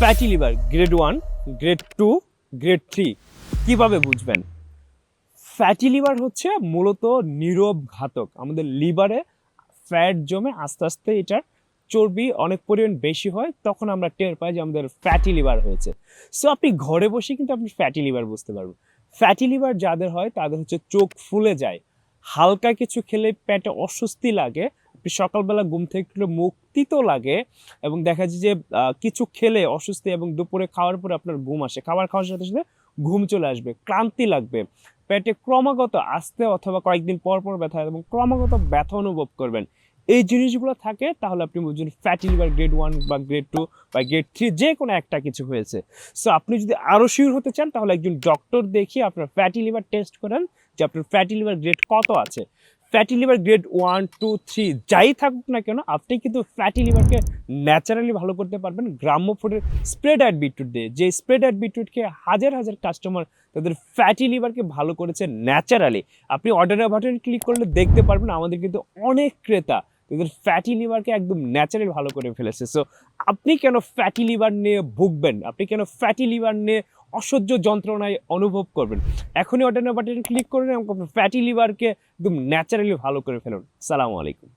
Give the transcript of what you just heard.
Fatty liver grade one grade two grade three কীভাবে বুঝবেন? Fatty liver হচ্ছে মূলত নীরব ঘাতক। আমাদের লিভারে ফ্যাট জমে আস্তে আস্তে এটার চর্বি অনেক পরিমাণ বেশি হয়, তখন আমরা টের পাই যে আমাদের ফ্যাটি লিভার হয়েছে। সো আপনি ঘরে বসে কিন্তু আপনি ফ্যাটি লিভার বুঝতে পারবেন। ফ্যাটি লিভার যাদের হয়, তাদের হচ্ছে চোখ ফুলে যায়। হালকা কিছু খেলে পেটে অস্বস্তি লাগে সকালবেলা ঘুম থেকে উঠলে মুখ তিতো লাগে এবং দেখা যায় যে কিছু খেলে অস্বস্তি এবং দুপুরে খাওয়ার পরে আপনার ঘুম আসে। খাবার খাওয়ার সাথে সাথে ঘুম চলে আসবে, ক্লান্তি লাগবে। পেটে ক্রমাগত আসতে অথবা কয়েকদিন পর পর ব্যথা এবং ক্রমাগত ব্যথা অনুভব করবেন। এই জিনিসগুলো থাকে, তাহলে আপনি বুঝবেন ফ্যাটি লিভার গ্রেড ওয়ান বা গ্রেড টু বা গ্রেড থ্রি যে কোনো একটা কিছু হয়েছে। সো আপনি যদি আরও শিওর হতে চান, তাহলে একজন ডক্টর দেখিয়ে আপনার ফ্যাটি লিভার টেস্ট করেন যে আপনার ফ্যাটি লিভার গ্রেড কত আছে। Fatty liver grade one two three যাই থাকুক না কেন, আপনি কিন্তু ফ্যাটি লিভারকে ন্যাচারালি ভালো করতে পারবেন গ্রাম্য ফুডের স্প্রেড অ্যাড বিটরুট দিয়ে। যে স্প্রেড অ্যাড বিটরুটকে হাজার হাজার কাস্টমার তাদের ফ্যাটি লিভারকে ভালো করেছে ন্যাচারালি আপনি অর্ডারের বাটন ক্লিক করলে দেখতে পারবেন আমাদের কিন্তু অনেক ক্রেতা তাদের ফ্যাটি লিভারকে একদম ন্যাচারাল ভালো করে ফেলেছে। সো আপনি কেন ফ্যাটি লিভার নিয়ে ভুগবেন? আপনি কেন ফ্যাটি লিভার নিয়ে অসহ্য যন্ত্রণায় অনুভব করবেন? এখনই অর্ডারের বাটন ক্লিক করুন এবং ফ্যাটি লিভারকে একদম ন্যাচারালি ভালো করে ফেলুন। সালামু আলাইকুম।